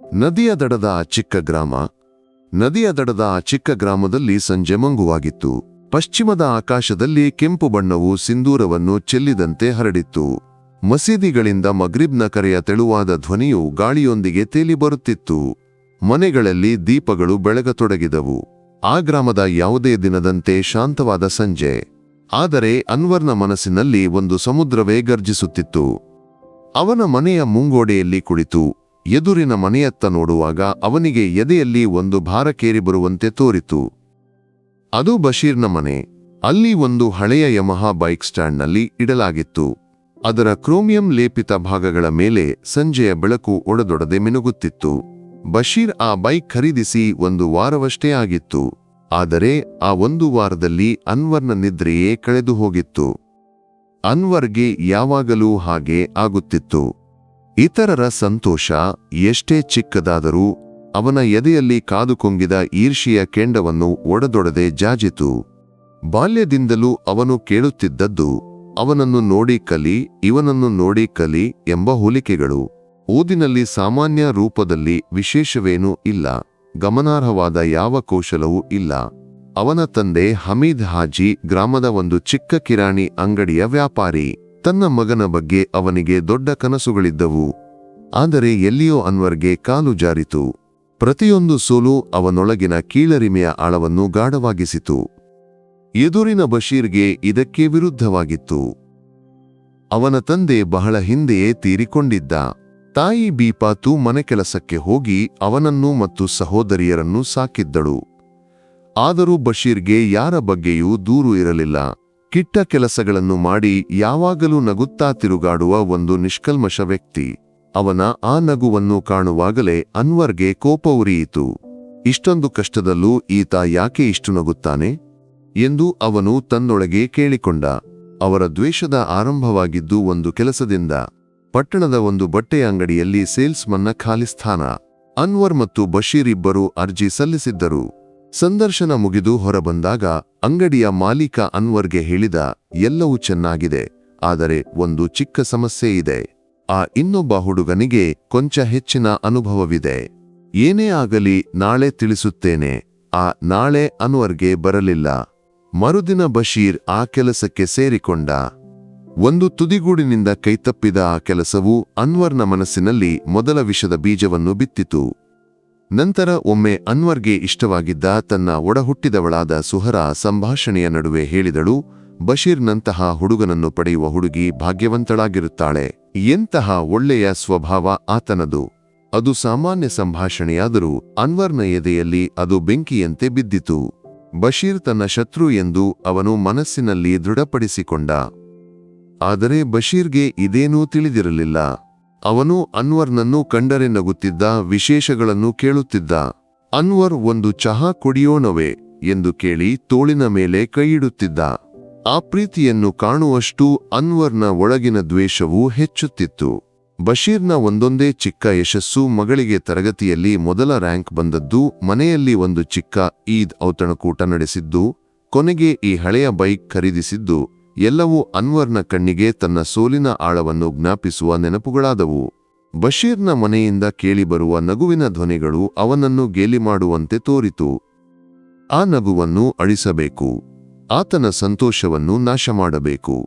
ನದಿಯ ದಡದ ಆ ಚಿಕ್ಕ ಗ್ರಾಮ, ನದಿಯ ದಡದ ಆ ಚಿಕ್ಕ ಗ್ರಾಮದಲ್ಲಿ ಸಂಜೆ ಮಂಗುವಾಗಿತ್ತು. ಪಶ್ಚಿಮದ ಆಕಾಶದಲ್ಲಿ ಕೆಂಪು ಬಣ್ಣವು ಸಿಂಧೂರವನ್ನು ಚೆಲ್ಲಿದಂತೆ ಹರಡಿತ್ತು. ಮಸೀದಿಗಳಿಂದ ಮಗ್ರಿಬ್ನ ಕರೆಯ ತೆಳುವಾದ ಧ್ವನಿಯು ಗಾಳಿಯೊಂದಿಗೆ ತೇಲಿ ಬರುತ್ತಿತ್ತು. ಮನೆಗಳಲ್ಲಿ ದೀಪಗಳು ಬೆಳಗತೊಡಗಿದವು. ಆ ಗ್ರಾಮದ ಯಾವುದೇ ದಿನದಂತೆ ಶಾಂತವಾದ ಸಂಜೆ. ಆದರೆ ಅನ್ವರ್ನ ಮನಸ್ಸಿನಲ್ಲಿ ಒಂದು ಸಮುದ್ರವೇ ಗರ್ಜಿಸುತ್ತಿತ್ತು. ಅವನ ಮನೆಯ ಮುಂಗೋಡೆಯಲ್ಲಿ ಕುಳಿತು ಎದುರಿನ ಮನೆಯತ್ತ ನೋಡುವಾಗ ಅವನಿಗೆ ಎದೆಯಲ್ಲಿ ಒಂದು ಭಾರಕೇರಿ ಬರುವಂತೆ ತೋರಿತು. ಅದು ಬಶೀರ್ನ ಮನೆ. ಅಲ್ಲಿ ಒಂದು ಹಳೆಯ ಯಮಹಾ ಬೈಕ್ ಸ್ಟ್ಯಾಂಡ್ನಲ್ಲಿ ಇಡಲಾಗಿತ್ತು. ಅದರ ಕ್ರೋಮಿಯಂ ಲೇಪಿತ ಭಾಗಗಳ ಮೇಲೆ ಸಂಜೆಯ ಬೆಳಕು ಒಡದೊಡದೆ ಮಿನುಗುತ್ತಿತ್ತು. ಬಶೀರ್ ಆ ಬೈಕ್ ಖರೀದಿಸಿ ಒಂದು ವಾರವಷ್ಟೇ ಆಗಿತ್ತು. ಆದರೆ ಆ ಒಂದು ವಾರದಲ್ಲಿ ಅನ್ವರ್ನ ನಿದ್ರೆಯೇ ಕಳೆದು ಹೋಗಿತ್ತು ಅನ್ವರ್ಗೆ ಯಾವಾಗಲೂ ಹಾಗೆ ಆಗುತ್ತಿತ್ತು. ಇತರರ ಸಂತೋಷ ಎಷ್ಟೇ ಚಿಕ್ಕದಾದರೂ ಅವನ ಎದೆಯಲ್ಲಿ ಕಾದುಕೊಂಗಿದ ಈರ್ಷಿಯ ಕೆಂಡವನ್ನು ಒಡದೊಡದೆ ಜಾಜಿತು. ಬಾಲ್ಯದಿಂದಲೂ ಅವನು ಕೇಳುತ್ತಿದ್ದದ್ದು, ಅವನನ್ನು ನೋಡಿ ಕಲಿ, ಇವನನ್ನು ನೋಡಿ ಕಲಿ ಎಂಬ ಹೋಲಿಕೆಗಳು. ಓದಿನಲ್ಲಿ ಸಾಮಾನ್ಯ ರೂಪದಲ್ಲಿ ವಿಶೇಷವೇನೂ ಇಲ್ಲ, ಗಮನಾರ್ಹವಾದ ಯಾವ ಕೌಶಲವೂ ಇಲ್ಲ. ಅವನ ತಂದೆ ಹಮೀದ್ ಹಾಜಿ ಗ್ರಾಮದ ಒಂದು ಚಿಕ್ಕ ಕಿರಾಣಿ ಅಂಗಡಿಯ ವ್ಯಾಪಾರಿ. ತನ್ನ ಮಗನ ಬಗ್ಗೆ ಅವನಿಗೆ ದೊಡ್ಡ ಕನಸುಗಳಿದ್ದವು. ಆದರೆ ಎಲ್ಲಿಯೋ ಅನ್ವರ್ಗೆ ಕಾಲು ಜಾರಿತು. ಪ್ರತಿಯೊಂದು ಸೋಲು ಅವನೊಳಗಿನ ಕೀಳರಿಮೆಯ ಆಳವನ್ನು ಗಾಢವಾಗಿಸಿತು. ಎದುರಿನ ಬಶೀರ್ಗೆ ಇದಕ್ಕೆ ವಿರುದ್ಧವಾಗಿತ್ತು. ಅವನ ತಂದೆ ಬಹಳ ಹಿಂದೆಯೇ ತೀರಿಕೊಂಡಿದ್ದ. ತಾಯಿ ಬೀಪಾತು ಮನೆ ಕೆಲಸಕ್ಕೆ ಹೋಗಿ ಅವನನ್ನು ಮತ್ತು ಸಹೋದರಿಯರನ್ನು ಸಾಕಿದ್ದಳು. ಆದರೂ ಬಶೀರ್ಗೆ ಯಾರ ಬಗ್ಗೆಯೂ ದೂರು ಇರಲಿಲ್ಲ. ಕಿಟ್ಟ ಕೆಲಸಗಳನ್ನು ಮಾಡಿ ಯಾವಾಗಲೂ ನಗುತ್ತಾ ತಿರುಗಾಡುವ ಒಂದು ನಿಷ್ಕಲ್ಮಶ ವ್ಯಕ್ತಿ. ಅವನ ಆ ನಗುವನ್ನು ಕಾಣುವಾಗಲೇ ಅನ್ವರ್ಗೆ ಕೋಪ ಉರಿಯಿತು. ಇಷ್ಟೊಂದು ಕಷ್ಟದಲ್ಲೂ ಈತ ಯಾಕೆ ಇಷ್ಟು ನಗುತ್ತಾನೆ? ಎಂದು ಅವನು ತನ್ನೊಳಗೆ ಕೇಳಿಕೊಂಡ. ಅವರ ದ್ವೇಷದ ಆರಂಭವಾಗಿದ್ದು ಒಂದು ಕೆಲಸದಿಂದ. ಪಟ್ಟಣದ ಒಂದು ಬಟ್ಟೆಯ ಅಂಗಡಿಯಲ್ಲಿ ಸೇಲ್ಸ್ಮನ್ನ ಖಾಲಿ ಸ್ಥಾನ. ಅನ್ವರ್ ಮತ್ತು ಬಶೀರ್ ಇಬ್ಬರು ಅರ್ಜಿ ಸಲ್ಲಿಸಿದ್ದರು. ಸಂದರ್ಶನ ಮುಗಿದು ಹೊರಬಂದಾಗ ಅಂಗಡಿಯ ಮಾಲೀಕ ಅನ್ವರ್ಗೆ ಹೇಳಿದ, ಎಲ್ಲವೂ ಚೆನ್ನಾಗಿದೆ, ಆದರೆ ಒಂದು ಚಿಕ್ಕ ಸಮಸ್ಯೆ ಇದೆ. ಆ ಇನ್ನೊಬ್ಬ ಹುಡುಗನಿಗೆ ಕೊಂಚ ಹೆಚ್ಚಿನ ಅನುಭವವಿದೆ. ಏನೇ ಆಗಲಿ ನಾಳೆ ತಿಳಿಸುತ್ತೇನೆ. ಆ ನಾಳೆ ಅನ್ವರ್ಗೆ ಬರಲಿಲ್ಲ. ಮರುದಿನ ಬಶೀರ್ ಆ ಕೆಲಸಕ್ಕೆ ಸೇರಿಕೊಂಡ. ಒಂದು ತುದಿಗೂಡಿನಿಂದ ಕೈತಪ್ಪಿದ ಆ ಕೆಲಸವು ಅನ್ವರ್ನ ಮನಸ್ಸಿನಲ್ಲಿ ಮೊದಲ ವಿಷದ ಬೀಜವನ್ನು ಬಿತ್ತಿತು. ನಂತರ ಒಮ್ಮೆ ಅನ್ವರ್ಗೆ ಇಷ್ಟವಾಗಿದ್ದ ತನ್ನ ಒಡಹುಟ್ಟಿದವಳಾದ ಸುಹರ ಸಂಭಾಷಣೆಯ ನಡುವೆ ಹೇಳಿದಳು, ಬಶೀರ್ನಂತಹ ಹುಡುಗನನ್ನು ಪಡೆಯುವ ಹುಡುಗಿ ಭಾಗ್ಯವಂತಳಾಗಿರುತ್ತಾಳೆ. ಎಂತಹ ಒಳ್ಳೆಯ ಸ್ವಭಾವ ಆತನದು. ಅದು ಸಾಮಾನ್ಯ ಸಂಭಾಷಣೆಯಾದರೂ ಅನ್ವರ್ನ ಎದೆಯಲ್ಲಿ ಅದು ಬೆಂಕಿಯಂತೆ ಬಿದ್ದಿತು. ಬಶೀರ್ ತನ್ನ ಶತ್ರು ಎಂದು ಅವನು ಮನಸ್ಸಿನಲ್ಲಿ ದೃಢಪಡಿಸಿಕೊಂಡ. ಆದರೆ ಬಶೀರ್ಗೆ ಇದೇನೂ ತಿಳಿದಿರಲಿಲ್ಲ. ಅವನು ಅನ್ವರ್ನನ್ನು ಕಂಡರೆ ನಗುತ್ತಿದ್ದ ವಿಶೇಷಗಳನ್ನು ಕೇಳುತ್ತಿದ್ದ. ಅನ್ವರ್ ಒಂದು ಚಹಾ ಕುಡಿಯೋಣವೇ ಎಂದು ಕೇಳಿ ತೋಳಿನ ಮೇಲೆ ಕೈಯಿಡುತ್ತಿದ್ದ. ಆ ಪ್ರೀತಿಯನ್ನು ಕಾಣುವಷ್ಟು ಅನ್ವರ್ನ ಒಳಗಿನ ದ್ವೇಷವು ಹೆಚ್ಚುತ್ತಿತ್ತು. ಬಶೀರ್ನ ಒಂದೊಂದೇ ಚಿಕ್ಕ ಯಶಸ್ಸು ಮಗಳಿಗೆ ತರಗತಿಯಲ್ಲಿ ಮೊದಲ ರ್ಯಾಂಕ್ ಬಂದದ್ದು, ಮನೆಯಲ್ಲಿ ಒಂದು ಚಿಕ್ಕ ಈದ್ ಔತಣಕೂಟ ನಡೆಸಿದ್ದು, ಕೊನೆಗೆ ಈ ಹಳೆಯ ಬೈಕ್ ಖರೀದಿಸಿದ್ದು ಎಲ್ಲವೂ ಅನ್ವರ್ನ ಕಣ್ಣಿಗೆ ತನ್ನ ಸೋಲಿನ ಆಳವನ್ನು ಜ್ಞಾಪಿಸುವ ನೆನಪುಗಳಾದವು. ಬಶೀರ್ನ ಮನೆಯಿಂದ ಕೇಳಿಬರುವ ನಗುವಿನ ಧ್ವನಿಗಳು ಅವನನ್ನು ಗೇಲಿ ಮಾಡುವಂತೆ ತೋರಿತು. ಆ ನಗುವನ್ನು ಅಳಿಸಬೇಕು. ಆತನ ಸಂತೋಷವನ್ನು ನಾಶ ಮಾಡಬೇಕು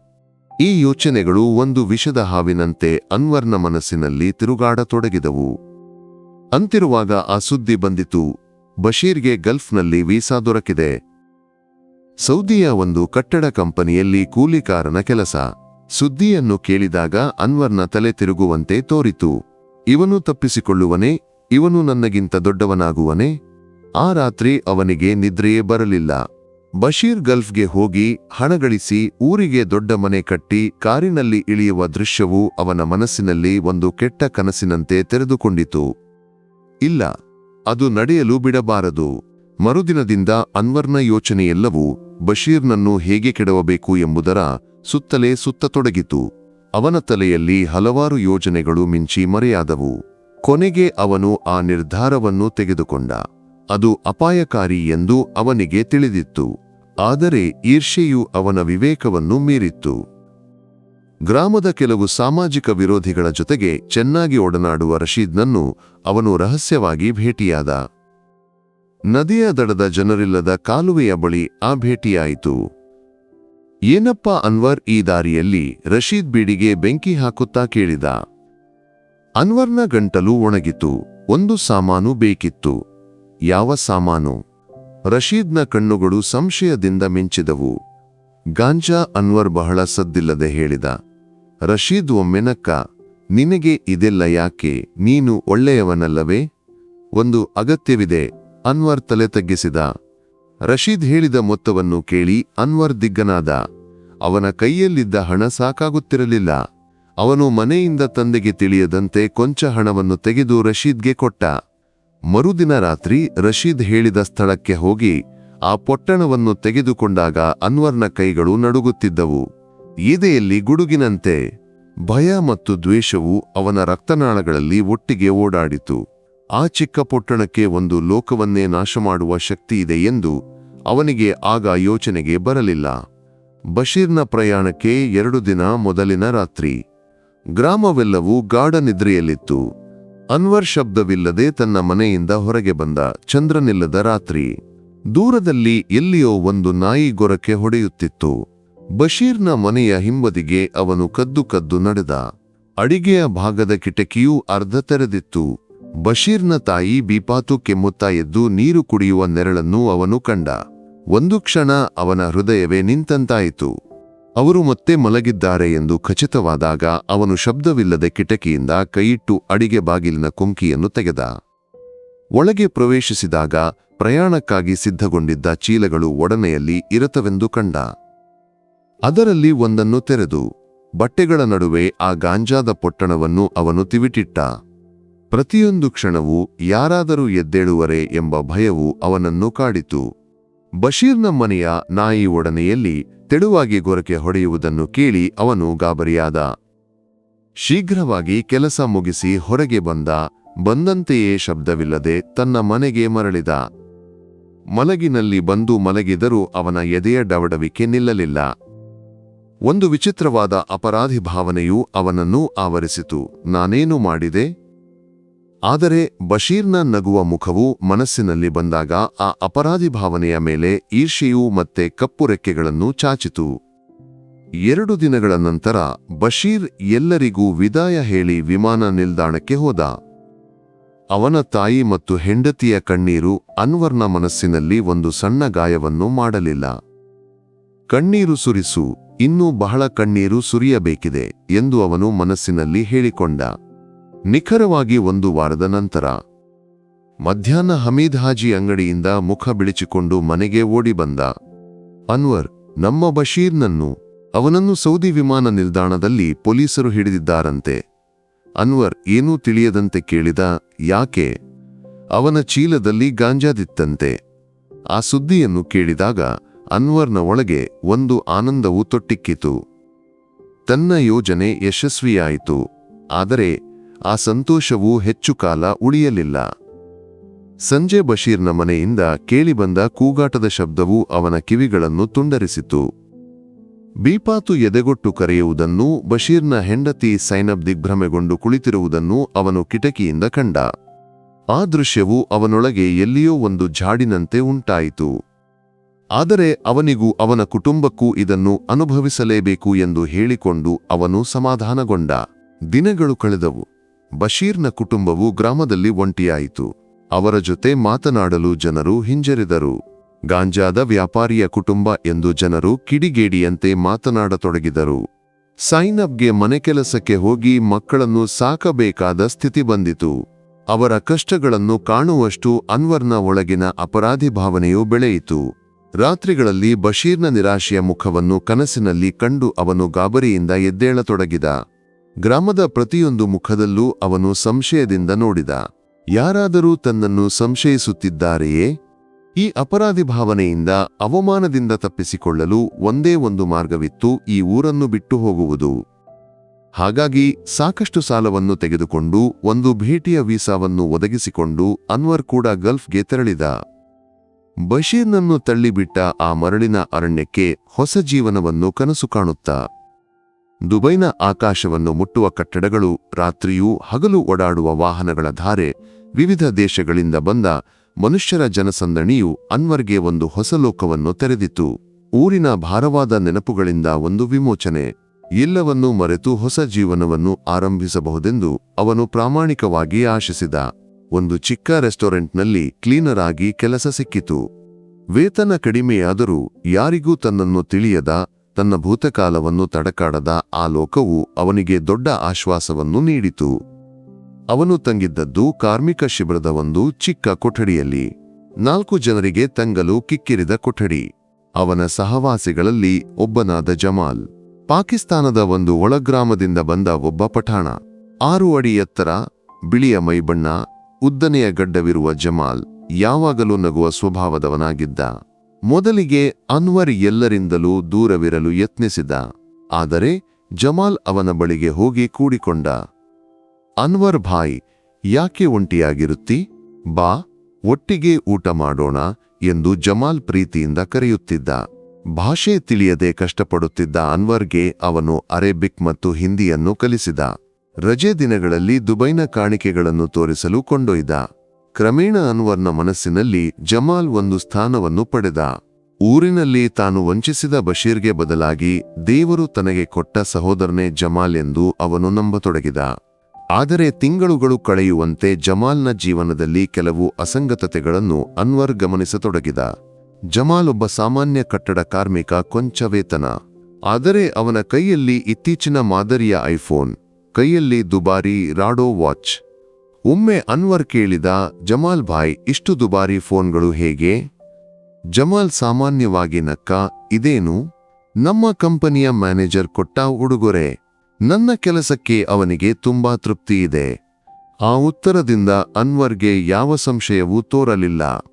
ಈ ಯೋಚನೆಗಳು ಒಂದು ವಿಷದ ಹಾವಿನಂತೆ ಅನ್ವರ್ನ ಮನಸ್ಸಿನಲ್ಲಿ ತಿರುಗಾಡತೊಡಗಿದವು. ಅಂತಿರುವಾಗ ಆ ಸುದ್ದಿ ಬಂದಿತು. ಬಶೀರ್ಗೆ ಗಲ್ಫ್ನಲ್ಲಿ ವೀಸಾ ದೊರಕಿದೆ. ಸೌದಿಯ ಒಂದು ಕಟ್ಟಡ ಕಂಪನಿಯಲ್ಲಿ ಕೂಲಿಕಾರನ ಕೆಲಸ. ಸುದ್ದಿಯನ್ನು ಕೇಳಿದಾಗ ಅನ್ವರ್ನ ತಲೆ ತಿರುಗುವಂತೆ ತೋರಿತು. ಇವನು ತಪ್ಪಿಸಿಕೊಳ್ಳುವನೇ, ಇವನು ನನ್ನಗಿಂತ ದೊಡ್ಡವನಾಗುವನೇ. ಆ ರಾತ್ರಿ ಅವನಿಗೆ ನಿದ್ರೆಯೇ ಬರಲಿಲ್ಲ. ಬಶೀರ್ ಗಲ್ಫ್ಗೆ ಹೋಗಿ ಹಣ ಗಳಿಸಿ ಊರಿಗೆ ದೊಡ್ಡ ಮನೆ ಕಟ್ಟಿ ಕಾರಿನಲ್ಲಿ ಇಳಿಯುವ ದೃಶ್ಯವು ಅವನ ಮನಸ್ಸಿನಲ್ಲಿ ಒಂದು ಕೆಟ್ಟ ಕನಸಿನಂತೆ ತೆರೆದುಕೊಂಡಿತು. ಇಲ್ಲ, ಅದು ನಡೆಯಲು ಬಿಡಬಾರದು. ಮರುದಿನದಿಂದ ಅನ್ವರ್ನ ಯೋಚನೆಯೆಲ್ಲವೂ ಬಶೀರ್ನನ್ನು ಹೇಗೆ ಕೆಡವಬೇಕು ಎಂಬುದರ ಸುತ್ತಲೇ ಸುತ್ತತೊಡಗಿತು. ಅವನ ತಲೆಯಲ್ಲಿ ಹಲವಾರು ಯೋಜನೆಗಳು ಮಿಂಚಿ ಮರೆಯಾದವು. ಕೊನೆಗೆ ಅವನು ಆ ನಿರ್ಧಾರವನ್ನು ತೆಗೆದುಕೊಂಡ. ಅದು ಅಪಾಯಕಾರಿ ಎಂದು ಅವನಿಗೆ ತಿಳಿದಿತ್ತು. ಆದರೆ ಈರ್ಷೆಯು ಅವನ ವಿವೇಕವನ್ನು ಮೀರಿತ್ತು. ಗ್ರಾಮದ ಕೆಲವು ಸಾಮಾಜಿಕ ವಿರೋಧಿಗಳ ಜೊತೆಗೆ ಚೆನ್ನಾಗಿ ಒಡನಾಡುವ ರಶೀದ್ನನ್ನು ಅವನು ರಹಸ್ಯವಾಗಿ ಭೇಟಿಯಾದ. ನದಿಯ ದಡದ ಜನರಿಲ್ಲದ ಕಾಲುವೆಯ ಬಳಿ ಆ ಭೇಟಿಯಾಯಿತು. ಏನಪ್ಪ ಅನ್ವರ್ ಈ ದಾರಿಯಲ್ಲಿ? ರಶೀದ್ ಬೀಡಿಗೆ ಬೆಂಕಿ ಹಾಕುತ್ತಾ ಕೇಳಿದ. ಅನ್ವರ್ನ ಗಂಟಲು ಒಣಗಿತು. ಒಂದು ಸಾಮಾನು ಬೇಕಿತ್ತು. ಯಾವ ಸಾಮಾನು? ರಶೀದ್ನ ಕಣ್ಣುಗಳು ಸಂಶಯದಿಂದ ಮಿಂಚಿದವು. ಗಾಂಜಾ ಅನ್ವರ್ ಬಹಳ ಸದ್ದಿಲ್ಲದೆ ಹೇಳಿದ. ರಶೀದ್ ಒಮ್ಮೆನಕ್ಕ ನಿನಗೆ ಇದೆಲ್ಲ ಯಾಕೆ? ನೀನು ಒಳ್ಳೆಯವನಲ್ಲವೇ? ಒಂದು ಅಗತ್ಯವಿದೆ. ಅನ್ವರ್ ತಲೆ ತಗ್ಗಿಸಿದ. ರಶೀದ್ ಹೇಳಿದ ಮೊತ್ತವನ್ನು ಕೇಳಿ ಅನ್ವರ್ ದಿಗ್ಗನಾದ. ಅವನ ಕೈಯಲ್ಲಿದ್ದ ಹಣ ಸಾಕಾಗುತ್ತಿರಲಿಲ್ಲ. ಅವನು ಮನೆಯಿಂದ ತಂದೆಗೆ ತಿಳಿಯದಂತೆ ಕೊಂಚ ಹಣವನ್ನು ತೆಗೆದು ರಶೀದ್ಗೆ ಕೊಟ್ಟ. ಮರುದಿನ ರಾತ್ರಿ ರಶೀದ್ ಹೇಳಿದ ಸ್ಥಳಕ್ಕೆ ಹೋಗಿ ಆ ಪೊಟ್ಟಣವನ್ನು ತೆಗೆದುಕೊಂಡಾಗ ಅನ್ವರ್ನ ಕೈಗಳು ನಡುಗುತ್ತಿದ್ದವು. ಎದೆಯಲ್ಲಿ ಗುಡುಗಿನಂತೆ. ಭಯ ಮತ್ತು ದ್ವೇಷವು ಅವನ ರಕ್ತನಾಳಗಳಲ್ಲಿ ಒಟ್ಟಿಗೆ ಓಡಾಡಿತು. ಆ ಚಿಕ್ಕ ಪೊಟ್ಟಣಕ್ಕೆ ಒಂದು ಲೋಕವನ್ನೇ ನಾಶ ಮಾಡುವ ಶಕ್ತಿ ಇದೆ ಎಂದು ಅವನಿಗೆ ಆಗ ಯೋಚನೆಗೆ ಬರಲಿಲ್ಲ. ಬಶೀರ್ನ ಪ್ರಯಾಣಕ್ಕೆ ಎರಡು ದಿನ ಮೊದಲಿನ ರಾತ್ರಿ. ಗ್ರಾಮವೆಲ್ಲವೂ ಗಾಢ ನಿದ್ರೆಯಲ್ಲಿತ್ತು. ಅನ್ವರ್ ಶಬ್ದವಿಲ್ಲದೆ ತನ್ನ ಮನೆಯಿಂದ ಹೊರಗೆ ಬಂದ ಚಂದ್ರನಿಲ್ಲದ ರಾತ್ರಿ. ದೂರದಲ್ಲಿ ಎಲ್ಲಿಯೋ ಒಂದು ನಾಯಿ ಗೊರಕೆ ಹೊಡೆಯುತ್ತಿತ್ತು. ಬಶೀರ್ನ ಮನೆಯ ಹಿಂಬದಿಗೆ ಅವನು ಕದ್ದು ಕದ್ದು ನಡೆದ. ಅಡಿಗೆಯ ಭಾಗದ ಕಿಟಕಿಯೂ ಅರ್ಧ ತೆರೆದಿತ್ತು. ಬಶೀರ್ನ ತಾಯಿ ಬೀಪಾತು ಕೆಮ್ಮುತ್ತಾ ಎದ್ದು ನೀರು ಕುಡಿಯುವ ನೆರಳನ್ನು ಅವನು ಕಂಡ. ಒಂದು ಕ್ಷಣ ಅವನ ಹೃದಯವೇ ನಿಂತಂತಾಯಿತು. ಅವರು ಮತ್ತೆ ಮಲಗಿದ್ದಾರೆ ಎಂದು ಖಚಿತವಾದಾಗ ಅವನು ಶಬ್ದವಿಲ್ಲದೆ ಕಿಟಕಿಯಿಂದ ಕೈಯಿಟ್ಟು ಅಡಿಗೆ ಬಾಗಿಲಿನ ಕುಂಕಿಯನ್ನು ತೆಗೆದ. ಒಳಗೆ ಪ್ರವೇಶಿಸಿದಾಗ ಪ್ರಯಾಣಕ್ಕಾಗಿ ಸಿದ್ಧಗೊಂಡಿದ್ದ ಚೀಲಗಳು ಒಡನೆಯಲ್ಲಿ ಇರತವೆಂದು ಕಂಡ. ಅದರಲ್ಲಿ ಒಂದನ್ನು ತೆರೆದು, ಬಟ್ಟೆಗಳ ನಡುವೆ ಆ ಗಾಂಜಾದ ಪೊಟ್ಟಣವನ್ನು ಅವನು ತಿವಿಟಿಟ್ಟ. ಪ್ರತಿಯೊಂದು ಕ್ಷಣವೂ ಯಾರಾದರೂ ಎದ್ದೇಳುವರೆ ಎಂಬ ಭಯವು ಅವನನ್ನು ಕಾಡಿತು. ಬಶೀರ್ನ ಮನೆಯ ನಾಯಿ ಒಡನೆಯಲ್ಲಿ ತೆಳುವಾಗಿ ಗೊರಕೆ ಹೊಡೆಯುವುದನ್ನು ಕೇಳಿ ಅವನು ಗಾಬರಿಯಾದ. ಶೀಘ್ರವಾಗಿ ಕೆಲಸ ಮುಗಿಸಿ ಹೊರಗೆ ಬಂದ, ಬಂದಂತೆಯೇ ಶಬ್ದವಿಲ್ಲದೆ ತನ್ನ ಮನೆಗೆ ಮರಳಿದ. ಮಲಗಿನಲ್ಲಿ ಬಂದು ಮಲಗಿದರೂ ಅವನ ಎದೆಯ ಡವಡವಿಕೆ ನಿಲ್ಲಲಿಲ್ಲ. ಒಂದು ವಿಚಿತ್ರವಾದ ಅಪರಾಧಿ ಭಾವನೆಯು ಅವನನ್ನು ಆವರಿಸಿತು. ನಾನೇನು ಮಾಡಿದೆ? ಆದರೆ ಬಶೀರ್ನ ನಗುವ ಮುಖವು ಮನಸ್ಸಿನಲ್ಲಿ ಬಂದಾಗ ಆ ಅಪರಾಧಿ ಭಾವನೆಯ ಮೇಲೆ ಈರ್ಷೆಯೂ ಮತ್ತೆ ಕಪ್ಪು ರೆಕ್ಕೆಗಳನ್ನು ಚಾಚಿತು. ಎರಡು ದಿನಗಳ ನಂತರ ಬಶೀರ್ ಎಲ್ಲರಿಗೂ ವಿದಾಯ ಹೇಳಿ ವಿಮಾನ ನಿಲ್ದಾಣಕ್ಕೆ ಹೋದ. ಅವನ ತಾಯಿ ಮತ್ತು ಹೆಂಡತಿಯ ಕಣ್ಣೀರು ಅನ್ವರ್ನ ಮನಸ್ಸಿನಲ್ಲಿ ಒಂದು ಸಣ್ಣ ಗಾಯವನ್ನು ಮಾಡಲಿಲ್ಲ. ಕಣ್ಣೀರು ಸುರಿಸು, ಇನ್ನೂ ಬಹಳ ಕಣ್ಣೀರು ಸುರಿಯಬೇಕಿದೆ ಎಂದು ಅವನು ಮನಸ್ಸಿನಲ್ಲಿ ಹೇಳಿಕೊಂಡ. ನಿಖರವಾಗಿ ಒಂದು ವಾರದ ನಂತರ, ಮಧ್ಯಾಹ್ನ ಹಮೀದ್ ಹಾಜಿ ಅಂಗಡಿಯಿಂದ ಮುಖ ಬಿಳಿಚಿಕೊಂಡು ಮನೆಗೆ ಓಡಿ ಬಂದ ಅನ್ವರ್, ನಮ್ಮ ಬಶೀರ್ನನ್ನು, ಅವನನ್ನು ಸೌದಿ ವಿಮಾನ ನಿಲ್ದಾಣದಲ್ಲಿ ಪೊಲೀಸರು ಹಿಡಿದಿದ್ದಾರಂತೆ. ಅನ್ವರ್ ಏನೂ ತಿಳಿಯದಂತೆ ಕೇಳಿದ, ಯಾಕೆ? ಅವನ ಚೀಲದಲ್ಲಿ ಗಾಂಜಾದಿತ್ತಂತೆ. ಆ ಸುದ್ದಿಯನ್ನು ಕೇಳಿದಾಗ ಅನ್ವರ್ನ ಒಳಗೆ ಒಂದು ಆನಂದವು ತೊಟ್ಟಿಕ್ಕಿತು. ತನ್ನ ಯೋಜನೆ ಯಶಸ್ವಿಯಾಯಿತು. ಆದರೆ ಆ ಸಂತೋಷವು ಹೆಚ್ಚು ಕಾಲ ಉಳಿಯಲಿಲ್ಲ. ಸಂಜೆ ಬಶೀರ್ನ ಮನೆಯಿಂದ ಕೇಳಿಬಂದ ಕೂಗಾಟದ ಶಬ್ದವು ಅವನ ಕಿವಿಗಳನ್ನು ತುಂಡರಿಸಿತು. ಬೀಪಾತು ಎದೆಗೊಟ್ಟು ಕರೆಯುವುದನ್ನು ಬಶೀರ್ನ ಹೆಂಡತಿ ಸೈನಬ್ ದಿಗ್ಭ್ರಮೆಗೊಂಡು ಕುಳಿತಿರುವುದನ್ನು ಅವನು ಕಿಟಕಿಯಿಂದ ಕಂಡ. ಆ ದೃಶ್ಯವು ಅವನೊಳಗೆ ಎಲ್ಲಿಯೋ ಒಂದು ಝಾಡಿನಂತೆ ಉಂಟಾಯಿತು. ಆದರೆ ಅವನಿಗೂ ಅವನ ಕುಟುಂಬಕ್ಕೂ ಇದನ್ನು ಅನುಭವಿಸಲೇಬೇಕು ಎಂದು ಹೇಳಿಕೊಂಡು ಅವನು ಸಮಾಧಾನಗೊಂಡ. ದಿನಗಳು ಕಳೆದವು. ಬಶೀರ್ನ ಕುಟುಂಬವು ಗ್ರಾಮದಲ್ಲಿ ಒಂಟಿಯಾಯಿತು. ಅವರ ಜೊತೆ ಮಾತನಾಡಲು ಜನರು ಹಿಂಜರಿದರು. ಗಾಂಜಾದ ವ್ಯಾಪಾರಿಯ ಕುಟುಂಬ ಎಂದು ಜನರು ಕಿಡಿಗೇಡಿಯಂತೆ ಮಾತನಾಡತೊಡಗಿದರು. ಸೈನಬ್ಗೆ ಮನೆ ಕೆಲಸಕ್ಕೆ ಹೋಗಿ ಮಕ್ಕಳನ್ನು ಸಾಕಬೇಕಾದ ಸ್ಥಿತಿ ಬಂದಿತು. ಅವರ ಕಷ್ಟಗಳನ್ನು ಕಾಣುವಷ್ಟು ಅನ್ವರ್ನ ಒಳಗಿನ ಅಪರಾಧಿ ಭಾವನೆಯು ಬೆಳೆಯಿತು. ರಾತ್ರಿಗಳಲ್ಲಿ ಬಶೀರ್ನ ನಿರಾಶೆಯ ಮುಖವನ್ನು ಕನಸಿನಲ್ಲಿ ಕಂಡು ಅವನು ಗಾಬರಿಯಿಂದ ಎದ್ದೇಳತೊಡಗಿದ. ಗ್ರಾಮದ ಪ್ರತಿಯೊಂದು ಮುಖದಲ್ಲೂ ಅವನು ಸಂಶಯದಿಂದ ನೋಡಿದ. ಯಾರಾದರೂ ತನ್ನನ್ನು ಸಂಶಯಿಸುತ್ತಿದ್ದಾರೆಯೇ? ಈ ಅಪರಾಧಿ ಭಾವನೆಯಿಂದ ಅವಮಾನದಿಂದ ತಪ್ಪಿಸಿಕೊಳ್ಳಲು ಒಂದೇ ಒಂದು ಮಾರ್ಗವಿತ್ತು ಈ ಊರನ್ನು ಬಿಟ್ಟು ಹೋಗುವುದು. ಹಾಗಾಗಿ ಸಾಕಷ್ಟು ಸಾಲವನ್ನು ತೆಗೆದುಕೊಂಡು ಒಂದು ಭೇಟಿಯ ವೀಸಾವನ್ನು ಒದಗಿಸಿಕೊಂಡು ಅನ್ವರ್ ಕೂಡ ಗಲ್ಫ್ಗೆ ತೆರಳಿದ. ಬಶೀರ್ನನ್ನು ತಳ್ಳಿಬಿಟ್ಟ ಆ ಮರಳಿನ ಅರಣ್ಯಕ್ಕೆ ಹೊಸ ಜೀವನವನ್ನು ಕನಸು ಕಾಣುತ್ತಾ ದುಬೈನ ಆಕಾಶವನ್ನು ಮುಟ್ಟುವ ಕಟ್ಟಡಗಳು, ರಾತ್ರಿಯೂ ಹಗಲು ಓಡಾಡುವ ವಾಹನಗಳ ಧಾರೆ, ವಿವಿಧ ದೇಶಗಳಿಂದ ಬಂದ ಮನುಷ್ಯರ ಜನಸಂದಣಿಯು ಅನ್ವರ್ಗೆ ಒಂದು ಹೊಸ ಲೋಕವನ್ನು ತೆರೆದಿತು ಊರಿನ ಭಾರವಾದ ನೆನಪುಗಳಿಂದ ಒಂದು ವಿಮೋಚನೆ. ಎಲ್ಲವನ್ನೂ ಮರೆತು ಹೊಸ ಜೀವನವನ್ನು ಆರಂಭಿಸಬಹುದೆಂದು ಅವನು ಪ್ರಾಮಾಣಿಕವಾಗಿ ಆಶಿಸಿದ. ಒಂದು ಚಿಕ್ಕ ರೆಸ್ಟೋರೆಂಟ್ನಲ್ಲಿ ಕ್ಲೀನರ್ ಆಗಿ ಕೆಲಸ ಸಿಕ್ಕಿತು. ವೇತನ ಕಡಿಮೆಯಾದರೂ ಯಾರಿಗೂ ತನ್ನನ್ನು ತಿಳಿಯದ ತನ್ನ ಭೂತಕಾಲವನ್ನು ತಡಕಾಡದ ಆ ಲೋಕವು ಅವನಿಗೆ ದೊಡ್ಡ ಆಶ್ವಾಸವನ್ನು ನೀಡಿತು. ಅವನು ತಂಗಿದ್ದದ್ದು ಕಾರ್ಮಿಕ ಶಿಬಿರದ ಒಂದು ಚಿಕ್ಕ ಕೊಠಡಿಯಲ್ಲಿ. ನಾಲ್ಕು ಜನರಿಗೆ ತಂಗಲು ಕಿಕ್ಕಿರಿದ ಕೊಠಡಿ. ಅವನ ಸಹವಾಸಿಗಳಲ್ಲಿ ಒಬ್ಬನಾದ ಜಮಾಲ್. ಪಾಕಿಸ್ತಾನದ ಒಂದು ಒಳಗ್ರಾಮದಿಂದ ಬಂದ ಒಬ್ಬ ಪಠಾಣ. ಆರು ಅಡಿ ಎತ್ತರ, ಬಿಳಿಯ ಮೈಬಣ್ಣ, ಉದ್ದನೆಯ ಗಡ್ಡವಿರುವ ಜಮಾಲ್ ಯಾವಾಗಲೂ ನಗುವ ಸ್ವಭಾವದವನಾಗಿದ್ದ. ಮೊದಲಿಗೆ ಅನ್ವರ್ ಎಲ್ಲರಿಂದಲೂ ದೂರವಿರಲು ಯತ್ನಿಸಿದ, ಆದರೆ ಜಮಾಲ್ ಅವನ ಬಳಿಗೆ ಹೋಗಿ ಕೂಡಿಕೊಂಡ. ಅನ್ವರ್ ಭಾಯ್, ಯಾಕೆ ಒಂಟಿಯಾಗಿರುತ್ತಿ? ಬಾ, ಒಟ್ಟಿಗೆ ಊಟ ಮಾಡೋಣ ಎಂದು ಜಮಾಲ್ ಪ್ರೀತಿಯಿಂದ ಕರೆಯುತ್ತಿದ್ದ. ಭಾಷೆ ತಿಳಿಯದೆ ಕಷ್ಟಪಡುತ್ತಿದ್ದ ಅನ್ವರ್ಗೆ ಅವನು ಅರೇಬಿಕ್ ಮತ್ತು ಹಿಂದಿಯನ್ನು ಕಲಿಸಿದ. ರಜೆ ದಿನಗಳಲ್ಲಿ ದುಬೈನ ಕಾಣಿಕೆಗಳನ್ನು ತೋರಿಸಲು ಕೊಂಡೊಯ್ದ. ಕ್ರಮೇಣ ಅನ್ವರ್ನ ಮನಸ್ಸಿನಲ್ಲಿ ಜಮಾಲ್ ಒಂದು ಸ್ಥಾನವನ್ನು ಪಡೆದ. ಊರಿನಲ್ಲಿ ತಾನು ವಂಚಿಸಿದ ಬಶೀರ್ಗೆ ಬದಲಾಗಿ ದೇವರು ತನಗೆ ಕೊಟ್ಟ ಸಹೋದರನೇ ಜಮಾಲ್ ಎಂದು ಅವನು ನಂಬತೊಡಗಿದ. ಆದರೆ ತಿಂಗಳುಗಳು ಕಳೆಯುವಂತೆ ಜಮಾಲ್ನ ಜೀವನದಲ್ಲಿ ಕೆಲವು ಅಸಂಗತತೆಗಳನ್ನು ಅನ್ವರ್ ಗಮನಿಸತೊಡಗಿದ. ಜಮಾಲ್ ಒಬ್ಬ ಸಾಮಾನ್ಯ ಕಟ್ಟಡ ಕಾರ್ಮಿಕ ಕೊಂಚ ವೇತನ ಆದರೆ ಅವನ ಕೈಯಲ್ಲಿ ಇತ್ತೀಚಿನ ಮಾದರಿಯ ಐಫೋನ್, ಕೈಯಲ್ಲಿ ದುಬಾರಿ ರಾಡೋ ವಾಚ್ ಒಮ್ಮೆ ಅನ್ವರ್ ಕೇಳಿದ ಜಮಾಲ್ ಭಾಯ್, ಇಷ್ಟು ದುಬಾರಿ ಫೋನ್ಗಳು ಹೇಗೆ? ಜಮಾಲ್ ಸಾಮಾನ್ಯವಾಗಿ ನಕ್ಕ, ಇದೇನು? ನಮ್ಮ ಕಂಪನಿಯ ಮ್ಯಾನೇಜರ್ ಕೊಟ್ಟ ಉಡುಗೊರೆ. ನನ್ನ ಕೆಲಸಕ್ಕೆ ಅವನಿಗೆ ತುಂಬಾ ತೃಪ್ತಿ ಇದೆ. ಆ ಉತ್ತರದಿಂದ ಅನ್ವರ್ಗೆ ಯಾವ ಸಂಶಯವೂ ತೋರಲಿಲ್ಲ.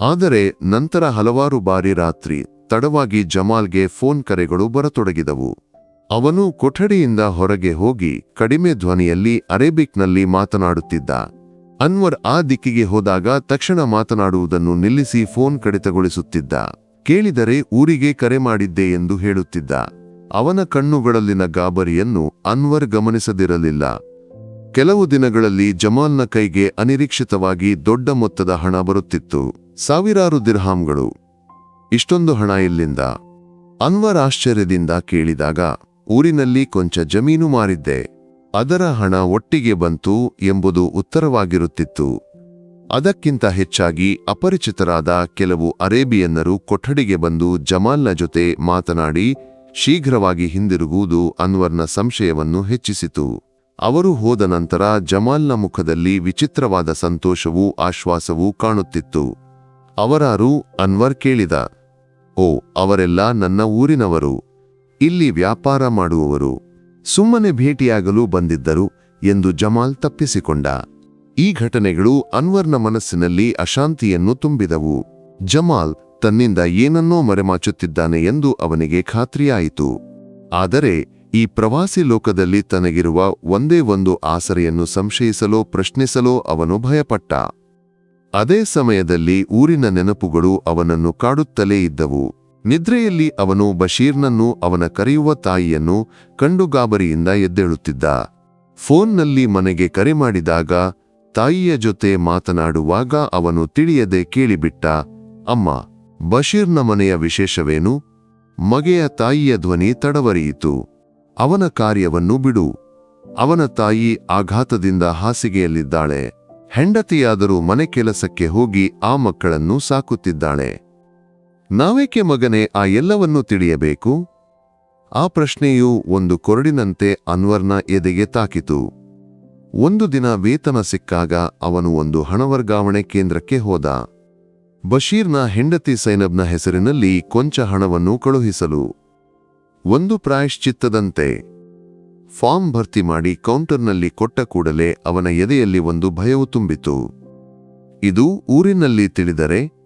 ಆದರೆ ನಂತರ ಹಲವಾರು ಬಾರಿ ರಾತ್ರಿ ತಡವಾಗಿ ಜಮಾಲ್ಗೆ ಫೋನ್ ಕರೆಗಳು ಬರತೊಡಗಿದವು. ಅವನು ಕೊಠಡಿಯಿಂದ ಹೊರಗೆ ಹೋಗಿ ಕಡಿಮೆ ಧ್ವನಿಯಲ್ಲಿ ಅರೇಬಿಕ್ನಲ್ಲಿ ಮಾತನಾಡುತ್ತಿದ್ದ. ಅನ್ವರ್ ಆ ದಿಕ್ಕಿಗೆ ಹೋದಾಗ ತಕ್ಷಣ ಮಾತನಾಡುವುದನ್ನು ನಿಲ್ಲಿಸಿ ಫೋನ್ ಕಡಿತಗೊಳಿಸುತ್ತಿದ್ದ. ಕೇಳಿದರೆ ಊರಿಗೆ ಕರೆ ಮಾಡಿದ್ದೆ ಎಂದು ಹೇಳುತ್ತಿದ್ದ. ಅವನ ಕಣ್ಣುಗಳಲ್ಲಿನ ಗಾಬರಿಯನ್ನು ಅನ್ವರ್ ಗಮನಿಸದಿರಲಿಲ್ಲ. ಕೆಲವು ದಿನಗಳಲ್ಲಿ ಜಮಾಲ್ನ ಕೈಗೆ ಅನಿರೀಕ್ಷಿತವಾಗಿ ದೊಡ್ಡ ಮೊತ್ತದ ಹಣ ಬರುತ್ತಿತ್ತು. ಸಾವಿರಾರು ದಿರ್ಹಾಂಗಳು. ಇಷ್ಟೊಂದು ಹಣ ಇಲ್ಲಿಂದ ಅನ್ವರ್ ಆಶ್ಚರ್ಯದಿಂದ ಕೇಳಿದಾಗ ಊರಿನಲ್ಲಿ ಕೊಂಚ ಜಮೀನು ಮಾರಿದ್ದೆ. ಅದರ ಹಣ ಒಟ್ಟಿಗೆ ಬಂತು ಎಂಬುದು ಉತ್ತರವಾಗಿರುತ್ತಿತ್ತು. ಅದಕ್ಕಿಂತ ಹೆಚ್ಚಾಗಿ ಅಪರಿಚಿತರಾದ ಕೆಲವು ಅರೇಬಿಯನ್ನರು ಕೊಠಡಿಗೆ ಬಂದು ಜಮಾಲ್ನ ಜೊತೆ ಮಾತನಾಡಿ ಶೀಘ್ರವಾಗಿ ಹಿಂದಿರುಗುವುದು ಅನ್ವರ್ನ ಸಂಶಯವನ್ನು ಹೆಚ್ಚಿಸಿತು. ಅವರು ಹೋದ ನಂತರ ಜಮಾಲ್ನ ಮುಖದಲ್ಲಿ ವಿಚಿತ್ರವಾದ ಸಂತೋಷವೂ ಆಶ್ವಾಸವೂ ಕಾಣುತ್ತಿತ್ತು. ಅವರಾರು ಅನ್ವರ್ ಕೇಳಿದ, ಓ, ಅವರೆಲ್ಲ ನನ್ನ ಊರಿನವರು. ಇಲ್ಲಿ ವ್ಯಾಪಾರ ಮಾಡುವವರು ಸುಮ್ಮನೆ ಭೇಟಿಯಾಗಲು ಬಂದಿದ್ದರು ಎಂದು ಜಮಾಲ್ ತಪ್ಪಿಸಿಕೊಂಡ. ಈ ಘಟನೆಗಳು ಅನ್ವರ್ನ ಮನಸ್ಸಿನಲ್ಲಿ ಅಶಾಂತಿಯನ್ನು ತುಂಬಿದವು. ಜಮಾಲ್ ತನ್ನಿಂದ ಏನನ್ನೋ ಮರೆಮಾಚುತ್ತಿದ್ದಾನೆ ಎಂದು ಅವನಿಗೆ ಖಾತ್ರಿಯಾಯಿತು. ಆದರೆ ಈ ಪ್ರವಾಸಿ ಲೋಕದಲ್ಲಿ ತನಗಿರುವ ಒಂದೇ ಒಂದು ಆಸರೆಯನ್ನು ಸಂಶಯಿಸಲೋ ಪ್ರಶ್ನಿಸಲೋ ಅವನು ಭಯಪಟ್ಟ. ಅದೇ ಸಮಯದಲ್ಲಿ ಊರಿನ ನೆನಪುಗಳು ಅವನನ್ನು ಕಾಡುತ್ತಲೇ ಇದ್ದವು. ನಿದ್ರೆಯಲ್ಲಿ ಅವನು ಬಶೀರ್ನನ್ನು ಅವನ ಕರೆಯುವ ತಾಯಿಯನ್ನು ಕಂಡುಗಾಬರಿಯಿಂದ ಎದ್ದೇಳುತ್ತಿದ್ದ. ಫೋನ್ನಲ್ಲಿ ಮನೆಗೆ ಕರೆ ಮಾಡಿದಾಗ ತಾಯಿಯ ಜೊತೆ ಮಾತನಾಡುವಾಗ ಅವನು ತಿಳಿಯದೆ ಕೇಳಿಬಿಟ್ಟ, ಅಮ್ಮ, ಬಶೀರ್ನ ಮನೆಯ ವಿಶೇಷವೇನು? ಮಗೆಯ ತಾಯಿಯ ಧ್ವನಿ ತಡವರಿಯಿತು. ಅವನ ಕಾರ್ಯವನ್ನು ಬಿಡು. ಅವನ ತಾಯಿ ಆಘಾತದಿಂದ ಹಾಸಿಗೆಯಲ್ಲಿದ್ದಾಳೆ. ಹೆಂಡತಿಯಾದರೂ ಮನೆ ಕೆಲಸಕ್ಕೆ ಹೋಗಿ ಆ ಮಕ್ಕಳನ್ನು ಸಾಕುತ್ತಿದ್ದಾಳೆ. ನಾವೇಕೆ ಮಗನೇ ಆ ಎಲ್ಲವನ್ನೂ ತಿಳಿಯಬೇಕು? ಆ ಪ್ರಶ್ನೆಯು ಒಂದು ಕೊರಡಿನಂತೆ ಅನ್ವರ್ನ ಎದೆಗೆ ತಾಕಿತು. ಒಂದು ದಿನ ವೇತನ ಸಿಕ್ಕಾಗ ಅವನು ಒಂದು ಹಣ ವರ್ಗಾವಣೆ ಕೇಂದ್ರಕ್ಕೆ ಹೋದ. ಬಶೀರ್ನ ಹೆಂಡತಿ ಸೈನಬ್ನ ಹೆಸರಿನಲ್ಲಿ ಕೊಂಚ ಹಣವನ್ನು ಕಳುಹಿಸಲು. ಒಂದು ಪ್ರಾಯಶ್ಚಿತ್ತದಂತೆ. ಫಾರ್ಮ್ ಭರ್ತಿ ಮಾಡಿ ಕೌಂಟರ್ನಲ್ಲಿ ಕೊಟ್ಟ ಕೂಡಲೇ ಅವನ ಎದೆಯಲ್ಲಿ ಒಂದು ಭಯವು ತುಂಬಿತು. ಇದು ಊರಿನಲ್ಲಿ ತಿಳಿದರೆ